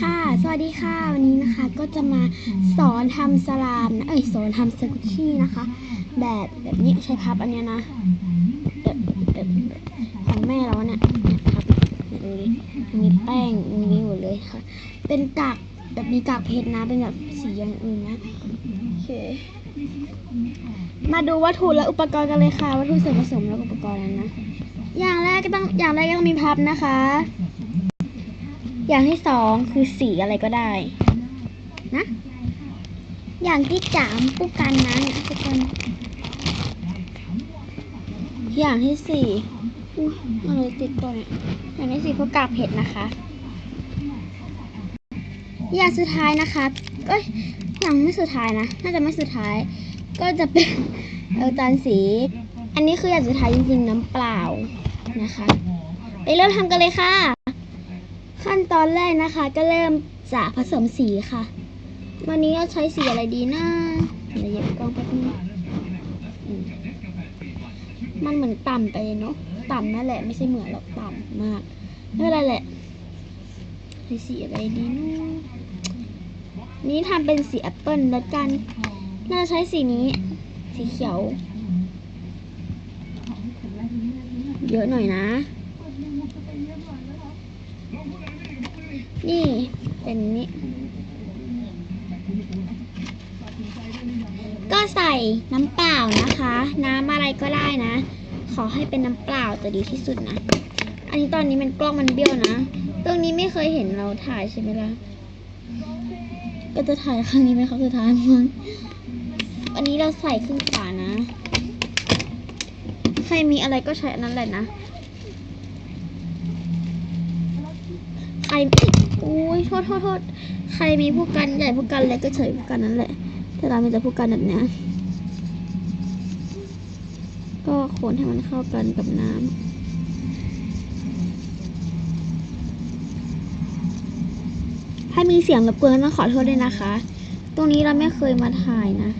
ค่ะ สวัสดีค่ะ วันนี้นะคะก็จะมาสอนทำสลามนะเอ้ยสอนทำสกุชชี่นะคะ แบบแบบนี้ใช้พับอันเนี้ยนะแบบแบบของแม่เราเนี่ยเนี่ยพับเนี่ยดูดิมีแป้งมีหมดเลยค่ะ เป็นกากแบบมีกากเพชรนะ เป็นแบบสีอย่างอื่นนะโอเคมาดูวัตถุและอุปกรณ์กันเลยค่ะ วัตถุส่วนผสมและอุปกรณ์นั้นนะ อย่างแรกก็ต้องอย่างแรกก็ต้องมีพับนะคะ อย่างที่สองคือสีอะไรก็ได้ นะ อย่างที่สามผู้กันนะทุกคนอย่างที่สี่อุ้ยอะไรติดตัวเนี่ยอย่างที่สี่พวกกาบเผ็ดนะคะ อย่างสุดท้ายนะคะเอ้ยอย่างไม่สุดท้ายนะ น่าจะไม่สุดท้าย ก็จะเป็นเออตาลสี อันนี้คืออย่างสุดท้ายจริงๆน้ำเปล่านะคะ ไปเริ่มทำกันเลยค่ะ ขั้นตอนแรกนะคะก็เริ่มจากผสมสีค่ะ วันนี้เราใช้สีอะไรดีนะเดี๋ยวย็บกล้องแป๊บนึงมันเหมือนต่ำไปเนาะต่ำนั่นแหละไม่ใช่เหมือนหรอกต่ำมากไม่เป็นไรแหละใช้สีอะไรดีนาะนี้ทำเป็นสีแอปเปิลแล้วกัน น่าจะใช้สีนี้ สีเขียว เยอะหน่อยนะ นี่ เป็นนี้ ก็ใส่น้ำเปล่านะคะ น้ำอะไรก็ได้นะ ขอให้เป็นน้ำเปล่าจะดีที่สุดนะ อันนี้ตอนนี้มันกล้องมันเบี้ยวนะตรงนี้ไม่เคยเห็นเราถ่ายใช่ไหมล่ะ ก็จะถ่ายครั้งนี้ไหมครับสุดท้ายมั้งอันนี้เราใส่ครึ่งฝานะ ใครมีอะไรก็ใช้อันนั้นแหละนะ ใครอุ้ยโทษโทษโทษใครมีผู้กันใหญ่ผู้กันเล็กก็ใช้ผู้กันนั้นแหละ แต่เรามีแต่ผู้กันแบบเนี้ยก็คนให้มันเข้ากันกับน้ำถ้ามีเสียงรบกวนต้องขอโทษด้วยนะคะ ตรงนี้เราไม่เคยมาถ่ายนะ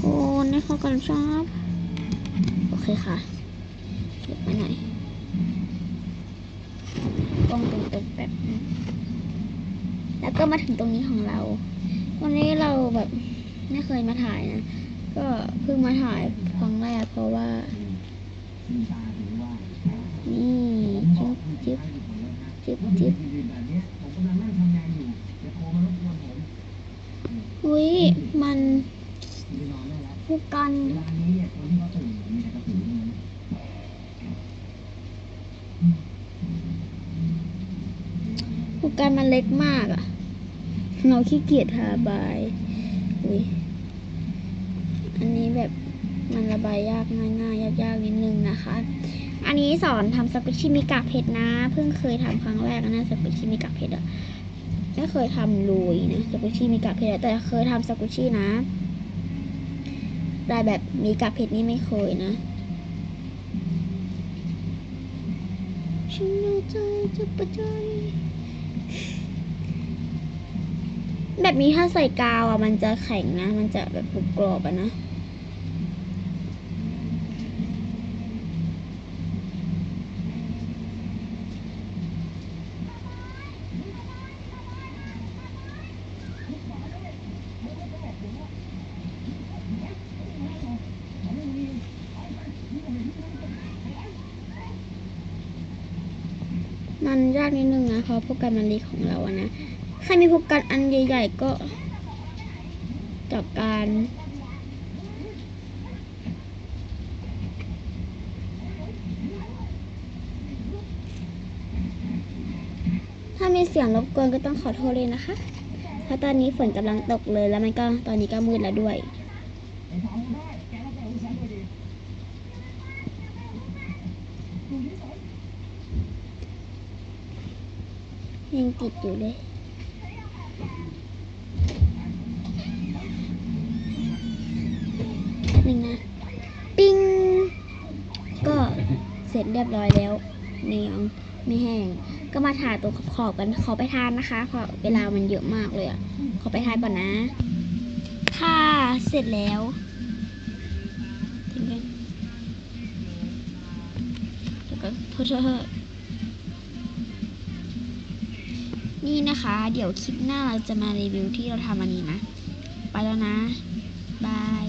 โอ้ให้เข้ากันชอบ โอเคค่ะเก็บไว้หน่อย กล้องตรงๆแบบนี้แล้วก็มาถึงตรงนี้ของเรา วันนี้เราแบบไม่เคยมาถ่ายนะ ก็เพิ่งมาถ่ายครั้งแรกเพราะว่า นี่จิ๊บจิ๊บจิ๊บจิ๊บอุ้ยมันผู้กันูกันมันเล็กมากอะเราขี้เกียจทาบายอุ้ยอันนี้แบบมันระบายยากง่ายๆยากๆนิดนึงนะคะ อันนี้สอนทำสกุชิมิกะเผ็ดนะ เพิ่งเคยทำครั้งแรกนะสกุชิมิกะเผ็ดอะไม่เคยทำลุยนะสกุชิมิกะเผ็ดแต่เคยทำสกุชินะแต่แบบมีกะเผ็ดนี่ไม่เคยนะฉันเอาใจจะประจาย แบบนี้ถ้าใส่กาวอะ มันจะแข็งนะ มันจะแบบกรุบกรอบอะนะมันยากนิดนึงนะเพราะพวกกันมันล็กของเราอะนะ ใครมีพวกกันอันใหญ่ๆก็จับการถ้ามีเสียงรบกวนก็ต้องขอโทษเลยนะคะ เพราะตอนนี้ฝนกำลังตกเลยแล้วมันก็ตอนนี้ก็มืดแล้วด้วย ยังติดอยู่เลย หนึ่งนะ ปิ้ง ก็เสร็จเรียบร้อยแล้วเนียวไม่แห้ง ก็มาทาตัวขอบๆกัน ขอไปทานนะคะ เพราะเวลามันเยอะมากเลยอะขอไปทานก่อนนะค่ะเสร็จแล้วทิ้งกันเดี๋ยวก็โทษ นี่นะคะ เดี๋ยวคลิปหน้าเราจะมารีวิวที่เราทำอันนี้นะ ไปแล้วนะ บาย